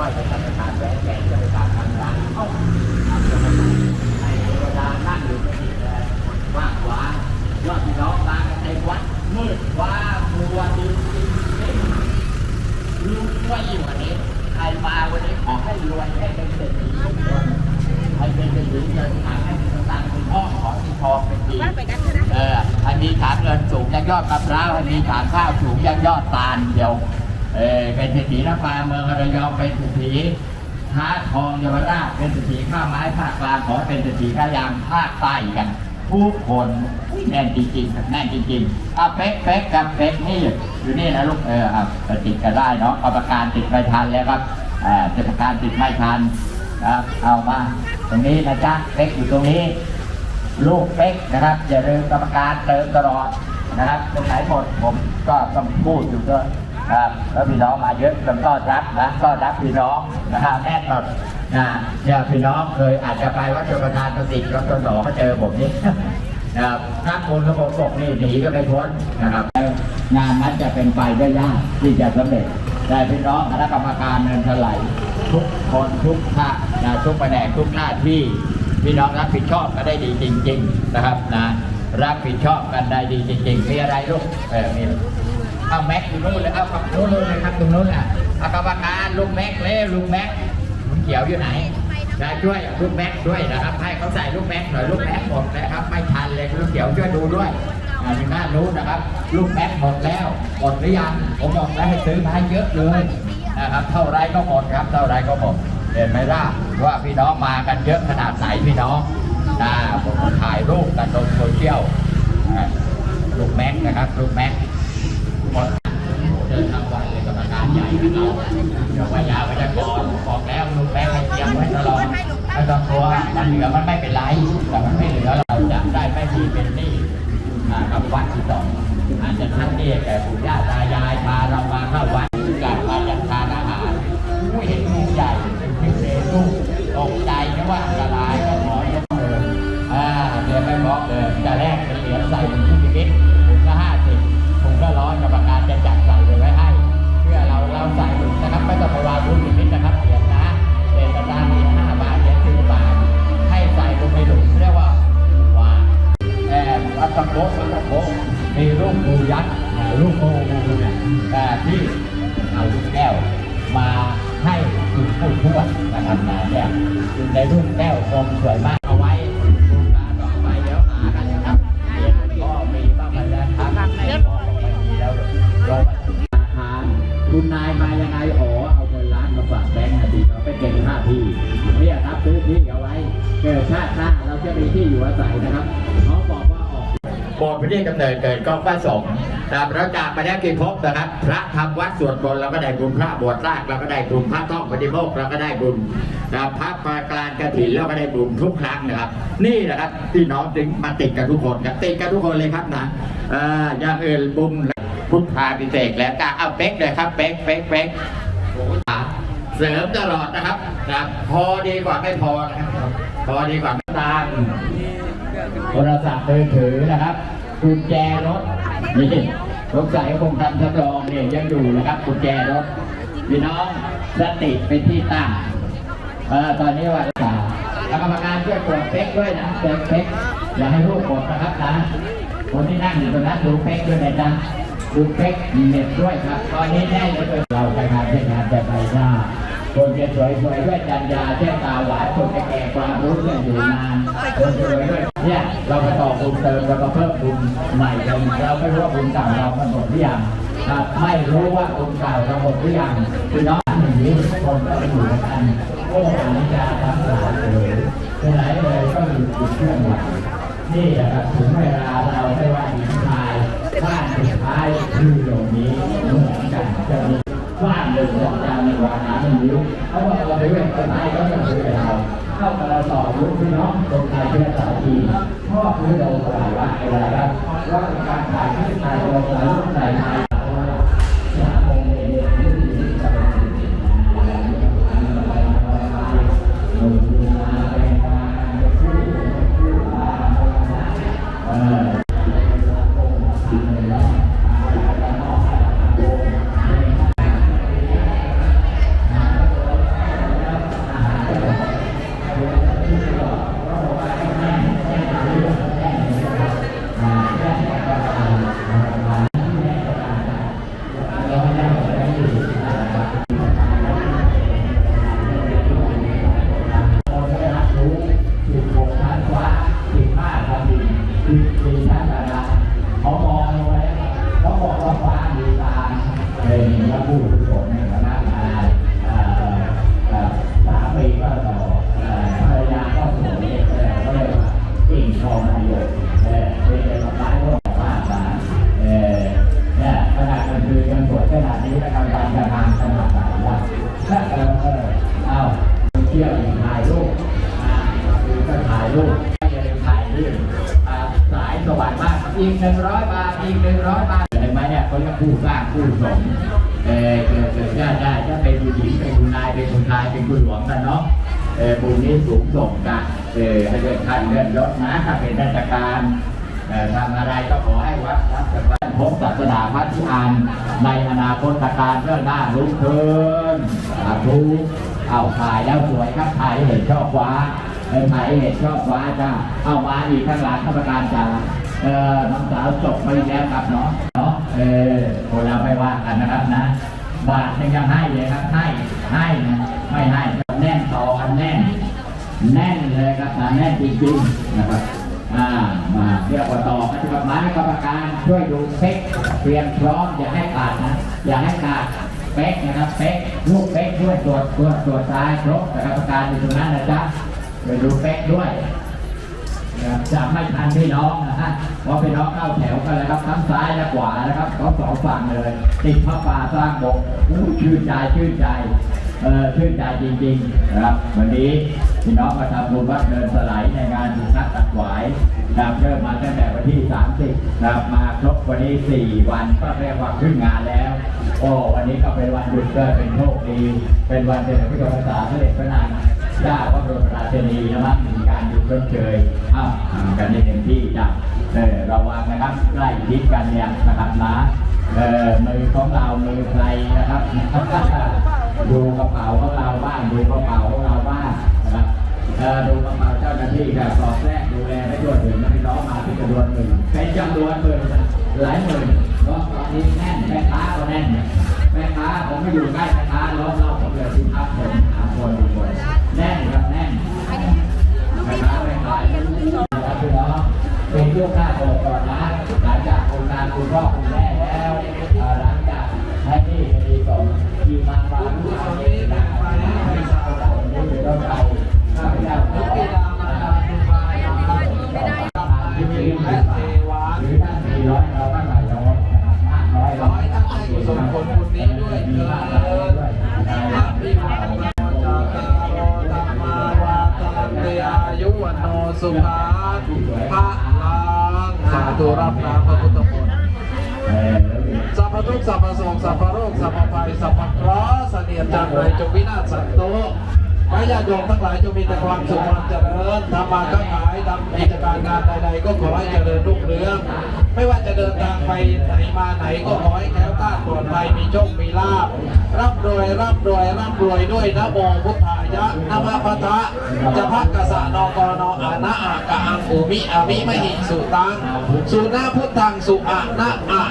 ก้อยเป็นกรรมการแหวนแหวนจะไปตามทางการเอ้าทำกรรมการให้เทวดานั่งอยู่ไม่ดีเลยว่างขวางยอดพี่น้องมากันในวัดมืดว้ามัวดินดินเต็มลุงว่าอยู่วันนี้ใครมาวันนี้ขอให้รวยให้เป็นเศรษฐีทุกคนให้เป็นเศรษฐีเงินหาให้เป็นต่างเป็นพ่อขอที่ทองเป็นดีเอะนะเออให้มีฐานเงินสูงยังยอดมะพร้าวให้มีฐานข้าวสูงยังยอดตาลเดียว เออเป็นเศรษฐีนครเมืองระยองเป็นเศรษฐีท้าทองเยาวราชเป็นเศรษฐีข้าวไม้ภาคกลางขอเป็นเศรษฐีข้ายางภาคใต้กันทุกคนแน่นจริงๆแน่นจริงๆอะเป๊กเป๊กกับเป๊กนี่อยู่นี่นะลูกเออติดกันได้เนาะกรรมการติดไม่ทันแล้วครับอ่ากรรมการติดไม่ทันครับเอามาตรงนี้นะจ๊ะเป๊กอยู่ตรงนี้ลูกเป๊กนะครับอย่าลืมกรรมการเติมตลอดนะครับตรงไหนหมดผมก็ต้องพูดอยู่ด้วย ครับแล้วพี่น้องมาเยอะต้องต้อนรับนะต้อนรับพี่น้องนะครับแน่นอนนะเนี่ยพี่น้องเคยอาจจะไปวัดชนประทานประสิทธิ์รถตนอก็เจอผมนี่นะครับถ้าคนระบบตกนี่หนีก็ไม่พ้นนะครับ งานนั้นจะเป็นไปได้ยากที่จะสำเร็จแต่พี่น้องคณะกรรมการเนินถลายทุกคนทุกท่านะทุกแผนกทุกหน้าที่พี่น้องรับผิดชอบกันได้ดีจริง ๆ นะครับนะรับผิดชอบกันได้ดีจริงๆมีอะไรลูกเออมี เอาแม็กอยู่นู่นเลยเอากับนู้นเลยครับตรงนู้นอะเอากรรมการลุงแม็กเล่ลุงแม็กลุงเขียวอยู่ไหนนะช่วยลูกแม็กด้วยนะครับให้เขาใส่ลูกแม็กหน่อยลูกแม็กหมดแล้วครับไม่ทันเลยลุงเขียวช่วยดูด้วยอ่าทางด้านนู้นะครับลูกแม็กหมดแล้วหมดหรือยังผมบอกแล้วให้ซื้อมาให้เยอะเลยนะครับเท่าไรก็หมดครับเท่าไรก็หมดเห็นไหมล่ะว่าพี่น้องมากันเยอะขนาดไหนพี่น้องนะผมถ่ายรูปกันลงโซเชียลลูกแม็กนะครับลูกแม็ก องเราเดี๋ยวว่ายาวไปจะก่อนบอกแล้วลูกแม่ให้เตรียมไว้ตลอดไม่ต้องกลัวมันเหลือมันไม่เป็นไรแต่มันไม่เหลือเราจะได้ไม่มีเป็นหนี้อ่กับวัดที่สองอาจจะท่านนี่แก่ปู่ย่าตายายพาเรามาเข้าวัด ทวดนะครับนะเนี่ยอยู่ในรูปแก้วทรงสวยมากเอาไว้ครงกาต่อไปเดี๋ยวหากันนะครับเรียนก็มีบ้างไปแล้วครับไม่มีแล้วรอประธานคุณนายมายังไงอ๋อเอาเงินล้านมาฝากแบงค์นาทีเราไปเก็บค่าที่เนี่ยครับซื้อที่เอาไว้เกิดชาติหน้าเราจะมีที่อยู่อาศัยนะครับเขาบอกว่าออกโบสถ์พระที่กำเนิดเกิดก็พระสอง ครับเราจากไปแล้วกี่ภพนะครับ พระทำวัดสวดมนต์เราก็ได้บุญพระบวชรากเราก็ได้บุญพระท่องปฏิโมกเราก็ได้บุญนะพระปากลารกระถิ่นเราก็ได้บุญทุกครั้งนะครับ นี่นะครับพี่น้องจึงมาติดกันทุกคนครับติดกันทุกคนเลยครับนะอย่างอื่นบุญพุทธาพิเศษกแล้วก็เอาเป๊กเลยครับเป๊กเป๊กเป๊กโอ้โหเสริมตลอดนะครับนะครับพอดีกว่าไม่พอนะครับพอดีกว่าไม่ตามโทรศัพท์มือถือนะครับกุญแจรถ นี่สงสัยคงทำทดลองเนี่ยยังอยู่นะครับกุญแจรถพี่น้องสติเป็นที่ตั้งเออตอนนี้ว่าสากรรมการช่วยตรวจเป๊กด้วยนะเป๊กเป๊กอย่าให้ลูกกดนะครับนะคนที่นั่งอยู่ตรงนั้นดูเป๊กด้วยนะจ๊ะดูเป๊กเน็ตด้วยครับ ตอนนี้แน่เลยเราจะงานเช่นงานแต่ใบหน้า คนจะสวยสวยๆด้วยจัญญาเช่นตาหวานคนจะแก่ความรู้เรื่องอยู่นานคนสวยด้วยเนี่ยเราไปต่อบุญเติมเราก็เพิ่มบุญใหม่เติมเราไม่รู้ว่าบุญเก่าเรามันหมดหรือยังครับไม่รู้ว่าบุญเก่าเราหมดหรือยังคือน้องอย่างนี้ทุกคนก็ไปอยู่กันโอ้อนิจจาทั้งหลายเลยไปไหนเลยก็มีจุดเคลื่อนไหวนี่แหละครับถึงเวลาเราไม่ว่าหญิงชายบ้านสุดท้ายคือตรงนี้เหมือนกันจะมี บ้านหนึ่งของจานในวานาหนึ่งนิ้วเขาบอกเราไปเว้นคนไทยก็จะเป็นเราเข้ามาเราต่อยุคพี่น้องคนไทยเพื่อสาจีพ่อคือเราหลายว่าอะไรครับว่าการขายที่ไทยเราขายลูกไทย เป็นคุณหลวงกันเนาะเออบุญนี้สูงส่งกันเออให้เลื่อนขั้นเลื่อนยศนะถ้าเป็นราชการเออทำอะไรก็ขอให้วัดรับจากบ้าพบศาสนาพัฒนานในอนาคตการเรื่องหน้ารุ่งเรืองสาธุเอาถ่ายแล้วสวยครับถ่ายเห็นชอบฟ้าเออถ่ายเห็นชอบฟ้าจ้าเอามาอีกข้างหลังข้าราชการจ้าเออน้องสาวจบไปแล้วครับเนาะเนาะเออคนเราไม่ว่ากันนะครับนะ บาทยังยังให้เลยครับ ให้ให้นะไม่ให้แน่นต่อกันแน่น แน่นเลยครับนะแน่นจริงๆนะครับอ่ามาเรียกว่าต่อปฏิบัติหมายกรรมการช่วยดูเป๊กเตรียมพร้อมอย่าให้ขาดนะอย่าให้ขาดเป๊กนะครับเป๊กลูกเป๊กด้วยตรวจตรวจตรวจซ้ายครบแต่กรรมการอยู่ตรงนั้นนะจ๊ะไปดูเป๊กด้วย จะไม่ทันพี่น้องนะฮะเพราะพี่น้องเข้าแถวกันเลยครับทั้งซ้ายและขวานะครับทั้งสองฝั่งเลย ติดพระป่าสร้างบกอู้ชื่นใจชื่นใจเออชื่นใจจริงๆนะครับ วันนี้พี่น้องมาทำบุญวัดเดินสไลด์ในงานบุญนักตัดหวายนะครับเริ่มมาตั้งแต่วันที่ 30นะครับมาครบวันนี้ 4 วันก็เรียกว่าขึ้นงานแล้วโอ้วันนี้ก็เป็นวันหยุดก็เป็นโชคดี เป็นวันเฉลิมพระชนมพรรษาพระเดชพระนางเจ้าพระบรมราชินีนะครับ ชดเชยอ้าวทำกันได้เต็มที่จ้ะเออระวังนะครับใกล้ชิดกันเนี่ยนะครับนะเออมือของเรา มือใครนะครับ ดูกระเป๋าของเราบ้างดูกระเป๋าของเราบ้างนะครับเออดูกระเป๋าเจ้าหน้าที่กับสอบแรกดูแลไม่ทั่วถึงนะพี่น้องมาที่จำนวนหมื่นเป็นจำนวนหมื่นหลายหมื่นเพราะตอนนี้แน่นแม่ค้าก็แน่นแม่ค้าผมไม่อยู่ใกล้แม่ค้าล้อมเราผมเลยที่พักผมหาคนดูคนแน่นครับ เป็นลูกหน้าโบสถ์ก่อนนะ หลังจากโครงการคุณพ่อคุณแม่แล้วหลังจากให้ที่คดีส่งที่มาฟังผู้ชมนี้นะให้ชาวเราได้ไปร่วมไปข้าพเจ้าขอที่มีและเทวาหรือท่านสี่ร้อยเราก็หลายร้อยนะครับมากน้อยขอให้ท่านได้กุศลผลบุญนี้ด้วยเถิด สุขังพระลังสาธุรับน้ำพระพุทธมนต์สัพพทุกสัพพโศกสัพพโรคสัพพภัยสัพพเคราะห์เสนียดจันไรจงวินาศสันโตขอให้ญาติโยมทั้งหลายจงมีแต่ความสุขความเจริญทำมาค้าขายทำกิจการงานใดๆก็ขอให้เจริญรุ่งเรือง ไม่ว่าจะเดินทางไปไหนมาไหนก็ขอให้แคล้วคลาดปลอดภัยมีโชคมีลาภร่ำรวยร่ำรวยร่ำรวยด้วยนะโมพุทธา ยะนะมะพะทะจะพักกษะนกนอานะอากะอังอุมิอามิมหิสุตังสุนาพุทธังสุอะนะอะ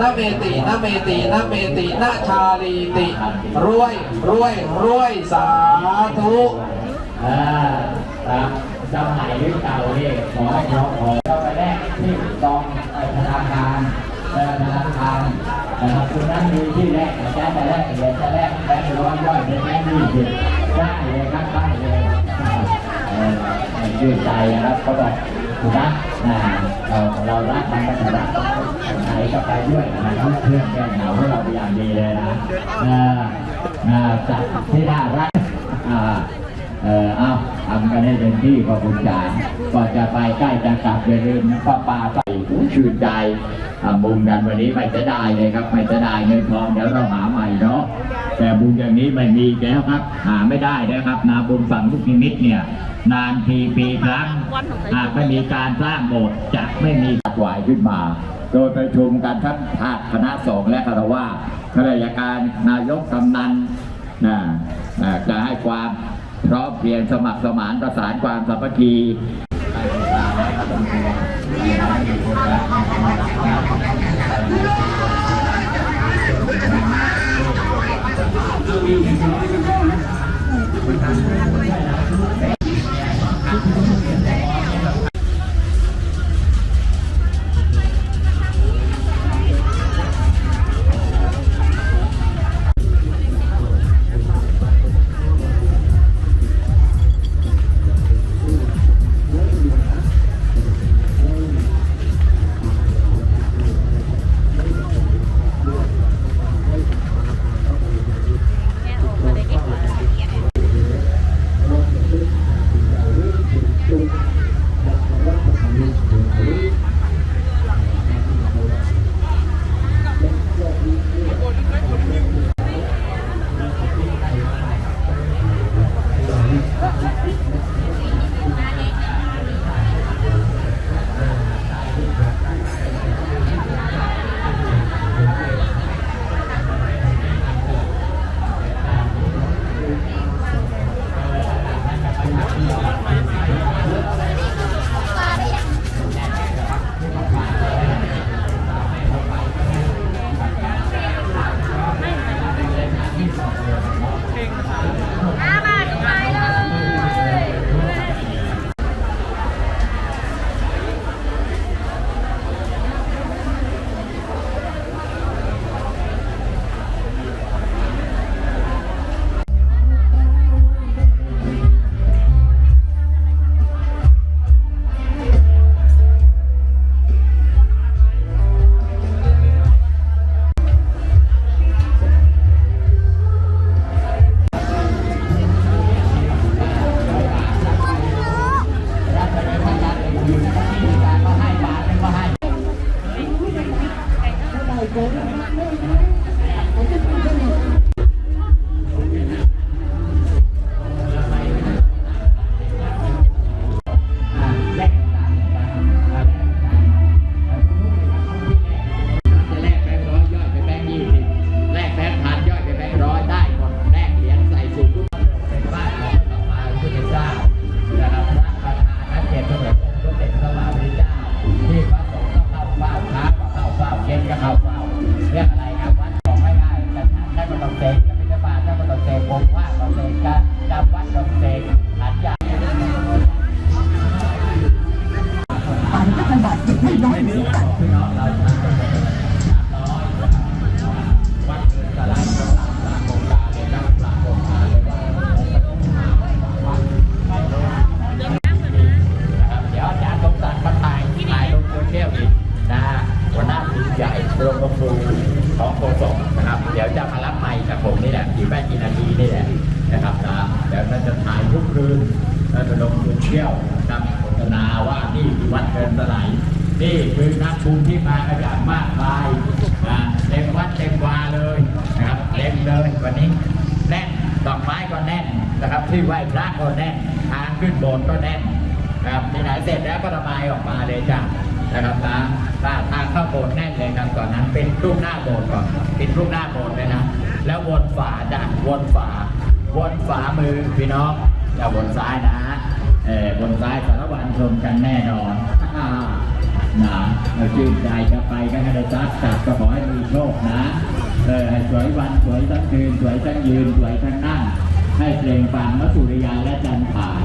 นะเมตินะเมตินะเมตินะชาลีติ รวยรวยรวยสาธุอ่าตามจำใหม่หรือเก่าเนี่ยขอให้เราขอเข้าไปแรกที่กองเอ่อธนาคารเอ่อธนาคาร นะครับคุณนั้นมีที่แรกแต่แจ้งแต่แรกเหรียญแต่แรกแบงค์ร้อยย่อยเป็นแบงค์ยี่สิได้เลยครับได้เลยเออชื่นใจนะครับเขาบอกคุณนะนะเราเรารักมันก็จะรักไหนก็ไปด้วยนะครับเพื่อนแก้เหงาให้เราเป็นอย่างดีเลยนะเออเออจัดที่น่ารักอ่าเออเอาทำกันให้เต็มที่ขอบคุณจาก่อนจะไปใกล้จะกลับอย่าลืมนะป้าปาไปชื่นใจ ทำบุญกันวันนี้ไม่จะได้เลยครับ ไม่จะได้เงินทองเดี๋ยวเราหาใหม่เนาะแต่บุญอย่างนี้ไม่มีแล้วครับ หาไม่ได้นะครับ นาบุญฝั่งลูกนิมิตเนี่ย นานทีปีครั้งหากไม่มีการสร้างโบสถ์จะไม่มีถวายขึ้นมา โดยประชุมกันทั้งภาคคณะสงฆ์และคารวะข้าราชการนายกกำนันนะจะให้ความพร้อมเพียงสมัครสมานประสานความสามัคคี นี้แน่นดอกไม้ก็แน่นนะครับ ที่ไหว้พระก็แน่นทางขึ้นโบสถ์ก็แน่นนะครับที่ไหนเสร็จแล้วก็ระบายออกมาเลยจ้ะนะครับนะถ้าทางเข้าโบสถ์แน่นเลยครับก่อนนั้นเป็นรูปหน้าโบสถ์ก่อนเป็นรูปหน้าโบสถ์เลยนะแล้ววนฝาจ้ะวนฝาวนฝามือพี่น้องอย่าวนซ้ายนะเออบนซ้ายสารวันชมกันแน่นอนนะเราชื่นใจจะไปก็ให้ได้จัดจัดก็ขอให้มีโชคนะ เออให้สวยวันสวยทั้งคืนสวยทั้งยืนสวยทั้งนั่ง ให้เพลงฟังมสุริยาและจันขาย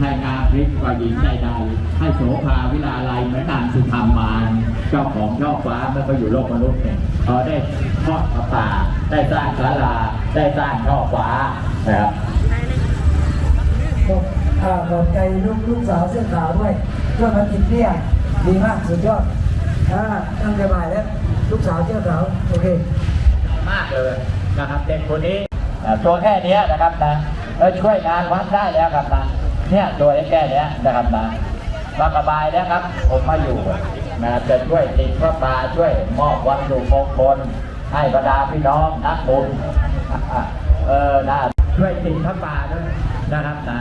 ให้งาพริกกว่าหญิงใดๆให้โสภาวิลาลัยเหมือนนางสุธรรมานเจ้าของช่อฟ้าเมื่อเขาอยู่โลกมนุษย์เนี่ยพอได้ทอดพระป่าได้สร้างศาลาได้สร้างช่อฟ้านะครับขอบใจลูกลูกสาวเสื้อขาวด้วยช่วยมาติดเนี่ยดีมากสุดยอดอ่าตั้งใจบ่ายแล้วลูกสาว มากเลยนะครับเด็กคนนี้อ่ตัวแค่นี้นะครับนะเออช่วยงานวัดได้แล้วครับนะเนี่ยตัวแค่นี้นะครับนะมากระบายแล้วครับ ผมมาอยู่นะจะช่วยติดพระปาช่วยมอบวัตถุมงคลให้บรรดาพี่น้องนักบุญเออนะช่วยติดพระปาด้วยนะครับนะ